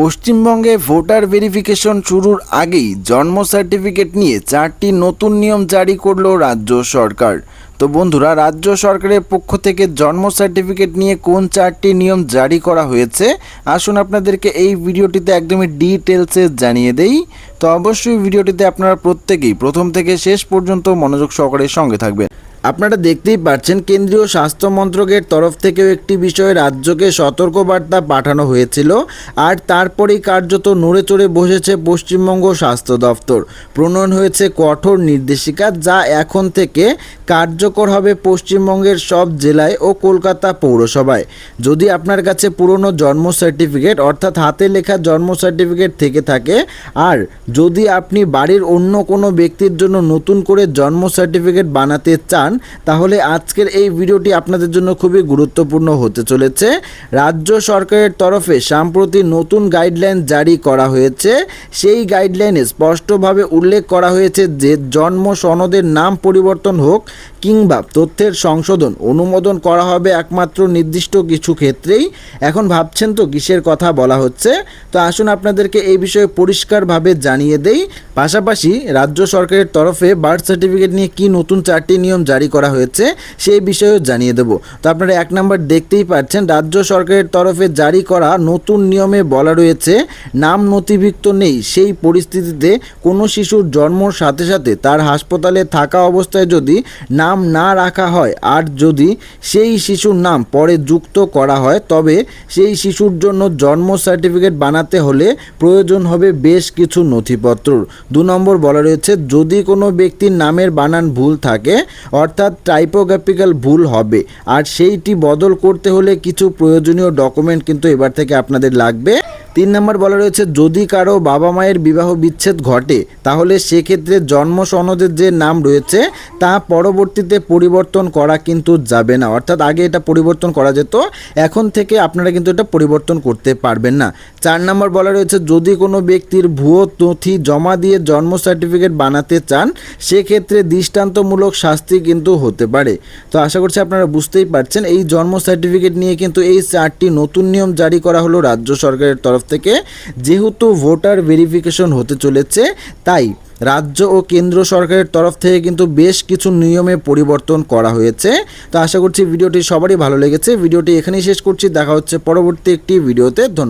পশ্চিমবঙ্গে voter verification শুরুর আগেই জন্ম সার্টিফিকেট নিয়ে চারটি নতুন নিয়ম জারি করল রাজ্য সরকার। তো বন্ধুরা, রাজ্য সরকারের পক্ষ থেকে জন্ম সার্টিফিকেট নিয়ে কোন চারটি নিয়ম জারি করা হয়েছে, আসুন আপনাদেরকে এই ভিডিওটিতে একদমই ডিটেলসে জানিয়ে দেই। তো অবশ্যই ভিডিওটিতে আপনারা প্রত্যেকেই প্রথম থেকে শেষ পর্যন্ত মনোযোগ সহকারে সঙ্গে থাকবেন। আপনারা দেখতেই পাচ্ছেন, কেন্দ্রীয় স্বাস্থ্য মন্ত্রকের তরফ থেকেও একটি বিষয়ে রাজ্যকে সতর্কবার্তা পাঠানো হয়েছিল। আর তারপরেই কার্যত নড়ে চড়ে বসেছে পশ্চিমবঙ্গ স্বাস্থ্য দফতর প্রণয়ন হয়েছে কঠোর নির্দেশিকা, যা এখন থেকে কার্যকর হবে পশ্চিমবঙ্গের সব জেলায় ও কলকাতা পৌরসভায়। যদি আপনার কাছে পুরনো জন্ম সার্টিফিকেট, অর্থাৎ হাতে লেখা জন্ম সার্টিফিকেট থেকে থাকে, আর যদি আপনি বাড়ির অন্য কোনো ব্যক্তির জন্য নতুন করে জন্ম সার্টিফিকেট বানাতে চান তাহলে আজকের এই ভিডিওটি আপনাদের জন্য খুবই গুরুত্বপূর্ণ হতে চলেছে। রাজ্য সরকারের তরফে সাম্প্রতি নতুন গাইডলাইন জারি করা হয়েছে। সেই গাইডলাইনে স্পষ্টভাবে উল্লেখ করা হয়েছে যে, জন্ম সনদের নাম পরিবর্তন হোক কিংবা তথ্যের সংশোধন, অনুমোদন করা হবে একমাত্র নির্দিষ্ট কিছু ক্ষেত্রেই। এখন ভাবছেন তো কিসের কথা বলা হচ্ছে? তো আসুন আপনাদেরকে এই বিষয়ে পরিষ্কারভাবে জানিয়ে দেই। পাশাপাশি রাজ্য সরকারের তরফে বার্থ সার্টিফিকেট নিয়ে কি নতুন চারটি নিয়ম জারি করা হয়েছে, সেই বিষয়েও জানিয়ে দেব। তো আপনারা এক নম্বর দেখতেই পাচ্ছেন, রাজ্য সরকারের তরফে জারি করা নতুন নিয়মে বলা রয়েছে, নাম নথিভুক্ত নেই, সেই পরিস্থিতিতে কোনো শিশুর জন্মর সাথে সাথে তার হাসপাতালে থাকা অবস্থায় যদি নাম না রাখা হয়, আর যদি সেই শিশুর নাম পরে যুক্ত করা হয়, তবে সেই শিশুর জন্য জন্ম সার্টিফিকেট বানাতে হলে প্রয়োজন হবে বেশ কিছু নথিপত্র। দু নম্বর বলা রয়েছে, যদি কোনো ব্যক্তির নামের বানান ভুল থাকে, অর্থাৎ টাইপোগ্রাফিক্যাল ভুল হবে। আর সেইটি বদল করতে হলে কিছু প্রয়োজনীয় ডকুমেন্ট কিন্তু এবার থেকে আপনাদের লাগবে। তিন নম্বর বলা রয়েছে, যদি কারও বাবা মায়ের বিবাহ বিচ্ছেদ ঘটে, তাহলে সেক্ষেত্রে জন্ম সনদের যে নাম রয়েছে, তা পরবর্তীতে পরিবর্তন করা কিন্তু যাবে না। অর্থাৎ আগে এটা পরিবর্তন করা যেত, এখন থেকে আপনারা কিন্তু এটা পরিবর্তন করতে পারবেন না। চার নম্বর বলা রয়েছে, যদি কোনো ব্যক্তির ভুয়ো নথি জমা দিয়ে জন্ম সার্টিফিকেট বানাতে চান, সেক্ষেত্রে দৃষ্টান্তমূলক শাস্তি কিন্তু হতে পারে। তো আশা করছি আপনারা বুঝতেই পারছেন, এই জন্ম সার্টিফিকেট নিয়ে কিন্তু এই চারটি নতুন নিয়ম জারি করা হলো রাজ্য সরকারের তরফ থেকে যেহেতু ভোটার ভেরিফিকেশন হতে চলেছে, তাই রাজ্য ও কেন্দ্র সরকারের তরফ থেকে কিন্তু বেশ কিছু নিয়মে পরিবর্তন করা হয়েছে। তো আশা করছি ভিডিওটি সবারই ভালো লেগেছে। ভিডিওটি এখানেই শেষ করছি। দেখা হচ্ছে পরবর্তী একটি ভিডিওতে। ধন্যবাদ।